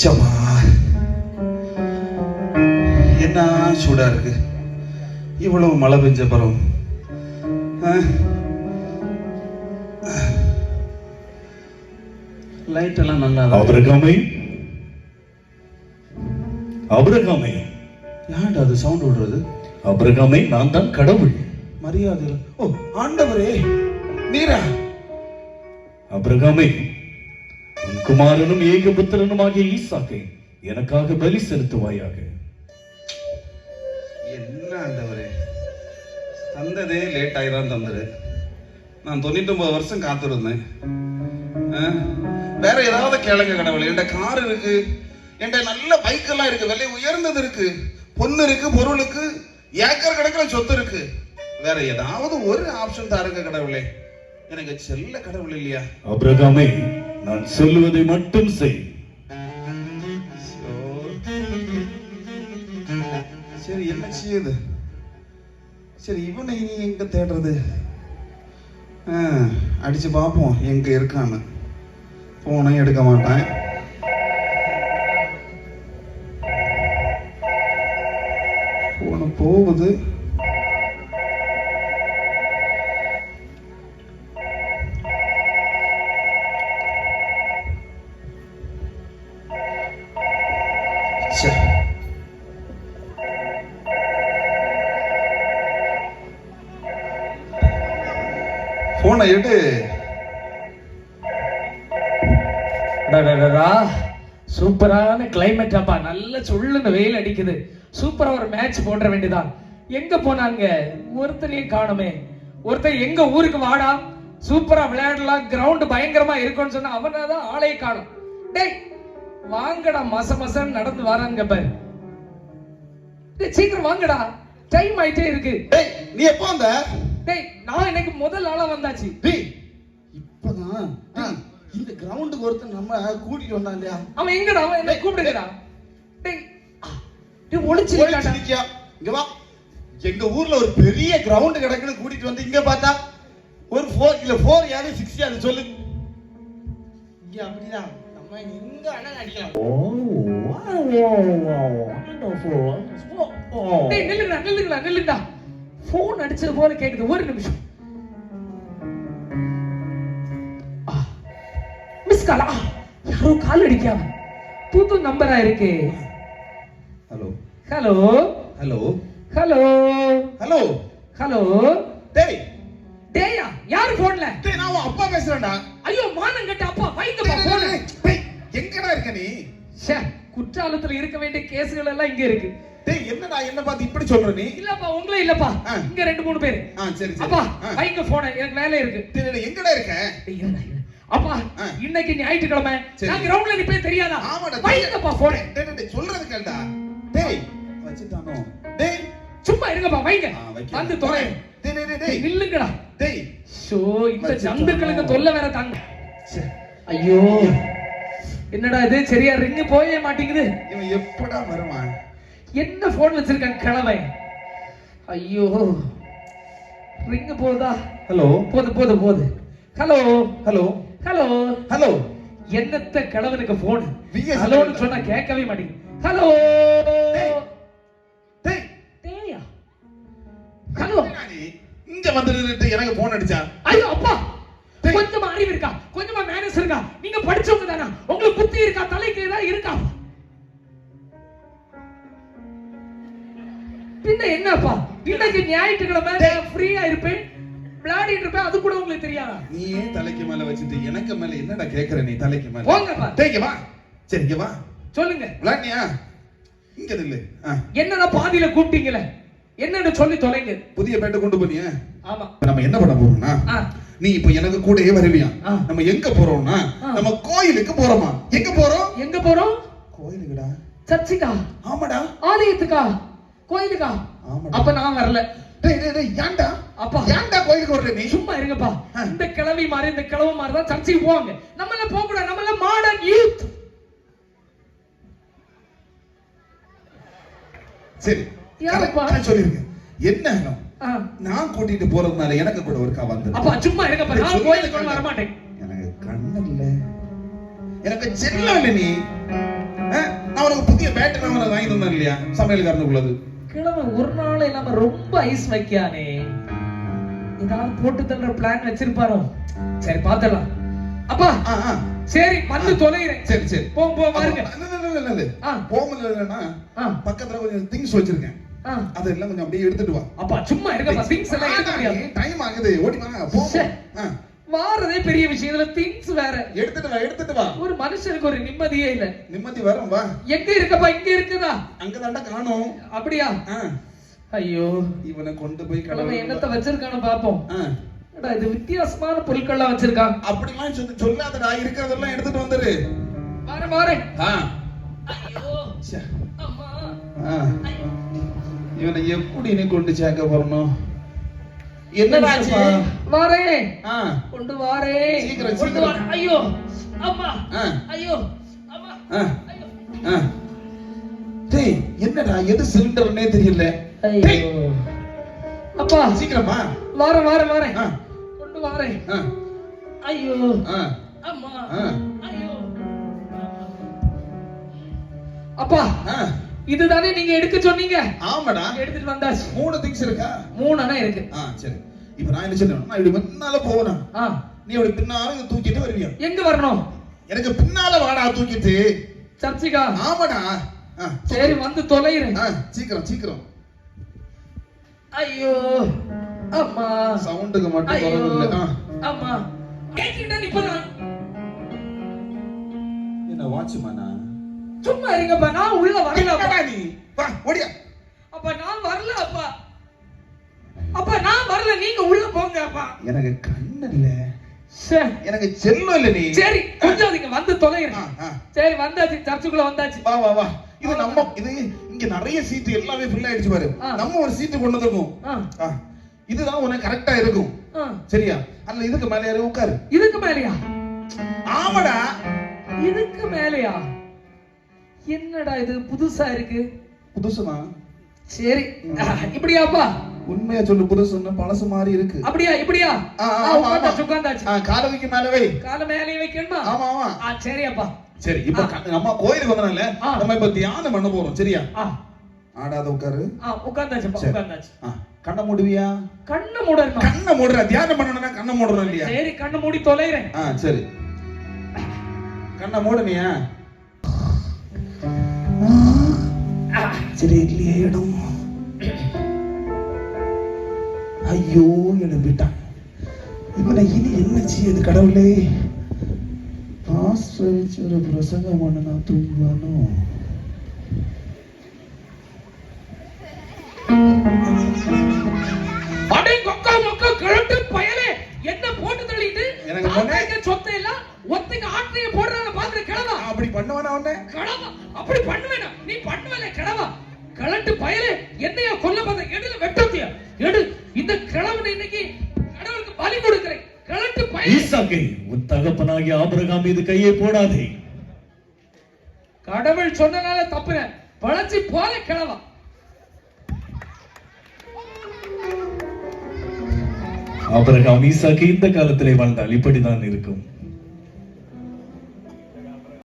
சமா என்ன சூடா இருக்கு? இவ்வளவு மழை பெஞ்ச பரம் லைட் எல்லாம் நல்லா. அபிரகாமே அபிரகாமே ஏன்டா அது சவுண்ட் விடுறது? அபிரகாமே நான் தான் கடவுள். மரியாதை. ஓ ஆண்டவரே. நீரா அபிரகாமே குமாரனும் ஏகபுத்திரனுமாகிய ஈசாக்கை எனக்காக பலி செலுத்துவாயாக. என்ன ஆண்டவரே? தந்ததே லேட் ஆகி தான் தந்தது. நான் தொண்ணூத்தி ஒன்பது வருஷம் காத்திருந்தேன்? வேற ஏதாவது கேளுங்க கடவுளே. என்கிட்ட கார் இருக்கு. என்கிட்ட நல்ல பைக் எல்லாம் இருக்கு. விலை உயர்ந்தது இருக்கு. பொண்ணு இருக்கு பொருளுக்கு ஏக்கர் கணக்கில் சொத்து இருக்கு. வேற ஏதாவது ஒரு ஆப்ஷன் தாருங்க கடவுளே. எனக்கு செல்ல கடவுள் இல்லையா? அபிரகாமே நான் சொல்லுவதை மட்டும் செய். சரி என்ன செய்யுது? சரி இவனை இனி எங்க தேடுறது? ஆ, அடிச்சு பார்ப்போம் எங்க இருக்கான்னு. போனை எடுக்க மாட்டேன். போன போகுது. ச்சே. போனை எடு சூப்பரான கிளைமேட் அப்பா. நல்ல சுள்ளுன்னு வெயில் அடிக்குது. சூப்பரா ஒரு மேட்ச் போட வேண்டியதான் எங்க போனாங்க? ஒருத்தனையும் காணுமே. ஒருத்தன் எங்க ஊருக்கு வாடா? சூப்பரா விளையாடலாம். கிரவுண்ட் பயங்கரமா இருக்கும்னு சொன்னா அவனாதான் ஆளையே காணும். டேய் வாங்கடா மச மசன்னு நடந்து வராங்க பாரு. சீக்கிரம் வாங்கடா. டைம் ஆயிட்டே இருக்கு. டேய் நீ எப்போ வந்த? டேய் நான் இன்னைக்கு முதல் ஆளா வந்தாச்சு. டேய் இப்பதான் இந்த கிரவுண்டுக்கு ஒருத்தன் நம்ம கூட்டிட்டு வந்தான் இல்லையா? அவன் எங்கடா? அவன் என்ன கூப்பிடுங்கடா. டேய் டேய் ஒளிச்சு ஒளிச்சு நிக்கியா. இங்க வா. எங்க ஊர்ல ஒரு பெரிய கிரவுண்ட் கிடக்குன்னு கூட்டிட்டு வந்து இங்க பார்த்தா ஒரு ஃபோர் இல்ல ஃபோர் யாரு சிக்ஸ் யாரு சொல்லு. இங்க அப்படிதான். நம்ம எங்க அண்ணன் அடிக்கலாம். டேய் நில்லுங்கடா நில்லுங்கடா நில்லுங்கடா. போன் அடிச்சது போல கேக்குது. ஒரு நிமிஷம். மிஸ் காலா யாரோ கால் அடிக்காம புது நம்பரா இருக்கு. Hello hello hello hello hello hello டேய். டேயா யாரு போன்ல டேய் நான் அப்பா பேசுறேன்டா. ஐயோ மானம் கட்ட அப்பா. நீ? குற்றாலத்துல இருக்க வேண்டிய கேஸ்கள் எல்லாம் இங்க இருக்கு. டேய் என்னடா என்ன பார்த்து இப்படி சொல்ற நீ? இல்லப்பா உங்களே இல்லப்பா. ஆ. இங்க ரெண்டு மூணு பேரு. ஆ சரி சரி. அப்பா ஆ. வைங்க போன எனக்கு வேலை இருக்கு. டேய், டேய், எங்கடா இருக்க? டேய், இருடா, இருடா. அப்பா ஆ. இன்னைக்கு ஞாயிற்றுக்கிழமை. சரி. நான் கிரவுண்ட்ல நிப்பேன் தெரியாதா? ஆமாடா வைங்கப்பா போன டேய், டேய், டேய், சொல்றது கேளுடா. டேய் வச்சிட்டானோ? டேய். சும்மா இருங்கப்பா வைங்க. வந்து தொலை. டேய் டேய், டேய் நில்லுங்கடா. டேய். ஷோ இந்த. ஜந்துக்களுக்கு தொல்லை வேற தாங்க. ஐயோ. என்னடா இது? சரியா ரிங்கு போயே மாட்டேங்குது. இவன் எப்படா வருவான்? என்ன போன் வச்சிருக்கான் கிழமை? ஐயோ. ரிங்கு போதா ஹலோ போது போது போது. ஹலோ ஹலோ ஹலோ ஹலோ என்னத்த கிழவனுக்கு போன் ஹலோன்னு சொன்னா கேட்கவே மாட்டேங்குது. ஹலோ ஹலோ இங்க வந்து எனக்கு போன் அடிச்சா? பின்ன என்னப்பா? இன்னைக்கு ஞாயிற்றுக்கிழமை ஃப்ரீயா இருப்பேன். விளையாடிட்டு இருப்பேன். அது கூட உங்களுக்கு தெரியாதா? நீ ஏன் தலைக்கு மேல வச்சுட்டு எனக்கு மேல என்னடா கேக்குற நீ தலைக்கு மேல? போங்கப்பா டேய் இங்க வா. சொல்லுங்க. விளையாடியா இங்க நில்லு. என்னடா பாதியில கூப்பிட்டீங்களே? என்னன்னு சொல்லி தொலைங்க. புதிய பேட்டை கொண்டு போனியா. ஆமா. நம்ம என்ன பண்ண போறோம்னா நீ இப்ப எனக்கு கூடயே வருவியா. நம்ம எங்க போறோம்னா. நம்ம கோயிலுக்கு போறோமா? எங்க போறோம்? எங்க போறோம்? கோயிலுக்குடா. சர்ச்சுக்கா? ஆமாடா. ஆலயத்துக்கா? கோயிலுக்கா. அப்ப நான் வரல. ஏன்டா? அப்பா. ஏன்டா கோயிலுக்கு வர்ற நீ? சும்மா இருங்கப்பா. இந்த கிழவி மாதிரி இந்த கிழவு மாதிரி தான் சர்ச்சைக்கு போவாங்க. நம்ம எல்லாம் போக கூடாது நம்ம எல்லாம் மாடர்ன் யூத் சரி சொல்லிருங்க என்ன நான் கூட்டிட்டு போறதுனால எனக்கு கூட ஒருக்கா வந்து அப்பா சும்மா நான் சொல்லு கோயிலுக்கு. வர மாட்டேன் எனக்கு கண்ணு இல்ல. எனக்கு செல்லம் இல்ல நீ? நான் உனக்கு புதிய பேட்டரி வாங்கி தந்தேன் இல்லையா? சமையல்காரனுக்குள்ளது கிழமை ஒரு நாள் இல்லாம ரொம்ப ஐஸ் வைக்கானே. ஏதாவது போட்டு தள்ளுற பிளான் வச்சிருப்பாரோ? சரி பாத்துடலாம். அப்பா சரி வந்து தொலைகிறேன். சரி சரி. போ போ பாருங்க. போகல இல்லைன்னா பக்கத்துல கொஞ்சம் திங்ஸ் வச்சிருக்கேன். அதெல்லாம் கொஞ்சம் அப்படியே எடுத்துட்டு வா. அப்பா சும்மா இருக்கப்பா திங்ஸ் எல்லாம் எடுக்க முடியாது டைம் ஆகுது. ஓடி வாங்க போ ச்சே. ஆ, வாரதே பெரிய விஷயம் இதுல திங்ஸ் வேற. எடுத்துட்டு வா எடுத்துட்டு வா. ஒரு மனுஷனுக்கு ஒரு நிம்மதியே இல்ல. நிம்மதி வரும் வா. எங்க இருக்கப்பா? இங்க இருக்குதா? அங்கதான்டா காணோம். அப்படியா? ஐயோ. இவனை கொண்டு போய் கடவுள் என்னத்த வச்சிருக்கான்னு பாப்போம். இது வித்தியாசமான பொருட்கள்லாம் வச்சிருக்கான் அப்படிலாம் சொல்லி சொல்லாதடா. இருக்கிறதெல்லாம் எடுத்துட்டு வந்துரு. வார ஆ. இவனை எப்படி நீ கொண்டு சேர்க்க போறணும்? என்னடா? வாரேன் கொண்டு வாரேன் சீக்கிரம், கொண்டு. வாரேன் ஐயோ அம்மா ஐயோ அம்மா. டேய் என்னடா எது சிலிண்டர்னே தெரியல. டேய், ஐயோ அப்பா. சீக்கிரமா வாரேன் வாரேன் வாரேன் கொண்டு வாரேன் ஐயோ. அம்மா. ஐயோ. அப்பா. இதுதானே நீங்க எடுக்க சொன்னீங்க. ஆமாடா. எடுத்துட்டு வந்தாச்சு. மூணு திங்ஸ் இருக்கா? மூணு அணை இருக்கு. ஆ சரி. இப்போ நான் என்ன செய்யணும் நான் இப்படி முன்னால போகணும் ஆ. நீ அப்படி பின்னால தூக்கிட்டு வருவியா? எங்க வரணும்? எனக்கு பின்னால வாடா தூக்கிட்டு. சர்ச்சுக்கா? ஆமாடா. ஆ, சரி. வந்து தொலைகிறேன். ஆ, சீக்கிரம் சீக்கிரம். ஐயோ அம்மா. சவுண்டுக்கு மட்டும் ஐயோ. அம்மா. கேட்டுக்கிட்டே நிப்பதான் என்ன வாட்ச்மேனா சும்மா இருங்கப்பா நான் உள்ள வரல அப்பா. நீ. வா ஓடியா. அப்பா நான் வரல அப்பா. அப்பா நான் வரல நீங்க உள்ள போங்க அப்பா. எனக்கு கண்ணு இல்ல. சே, எனக்கு செல்லம் இல்ல நீ. சரி கொஞ்சம் நீங்க வந்து ஆ. சரி வந்தாச்சு சர்ச்சுக்குள்ள வந்தாச்சு. வா வா வா. இது நம்ம இது இங்க நிறைய சீட்டு எல்லாமே ஃபில் ஆயிடுச்சு பாரு. நம்ம ஒரு சீட்டு கொண்டு வந்திருக்கோம். இதுதான் உனக்கு கரெக்டா இருக்கும். சரியா? அதுல இதுக்கு மேல உட்காரு? இதுக்கு மேலயா? ஆமாடா. இதுக்கு மேலயா? என்னடா இது புதுசா இருக்கு? புதுசுதான் சரி. இப்படியாப்பா. உண்மையா சொல்லு புதுசுன்னு பழசு மாதிரி இருக்கு. அப்படியா இப்படியா? உட்காந்தாச்சு. உட்காந்தாச்சு ஆ, காலவைக்கு மேல வை. கால மேலே வைக்கணுமா? ஆமா ஆமா. ஆ சரி அப்பா சரி இப்ப நம்ம கோயிலுக்கு வந்தனால. நம்ம இப்ப தியானம் பண்ண போறோம் சரியா? ஆடாத உட்காரு. உட்காந்தாச்சு ஆ, கண்ணை மூடுவியா? கண்ணு மூடணுமா? கண்ணை மூடுற தியானம் பண்ணணும்னா கண்ணை மூடுறோம் இல்லையா? சரி கண்ணு மூடி தொலைறேன். ஆ சரி. கண்ணை மூடுனியா? சரி இல்லையே இடம். ஐயோ எழுப்பிட்டான் இவனை இனி என்ன செய்யுது கடவுளே? ஆசிரியச்சு ஒரு பிரசங்கம் பண்ண நான் தூங்குவானோ? அடே கொக்கா மொக்கா கிழட்டு பயலே. என்ன போட்டு தள்ளிட்டு? சொத்தை எல்லாம் ஒத்தைக்கு ஆட்டைய போடுறத பாத்துட்டு கிழவா? அப்படி பண்ணுவானா அவன கிழவா? அப்படி பண்ணுவேனா? நீ பண்ணுவல கிழவா. கிழட்டு பயலே என்னையா கொல்ல பார்த்த எடுல வெட்டத்தியா? எடு இந்த கிழவனை இன்னைக்கு கடவுளுக்கு பலி கொடுக்கிறேன். கிழட்டு பயலே. ஈசாக்கே உன் தகப்பனாகிய ஆபிரகாம் மீது கையை போடாதே. கடவுள் சொன்னனால தப்புற. பழச்சி போல கிழவா. ஆபிரகாம் ஈசாக்கு இந்த காலத்திலே வாழ்ந்தால் இப்படித்தான் இருக்கும்.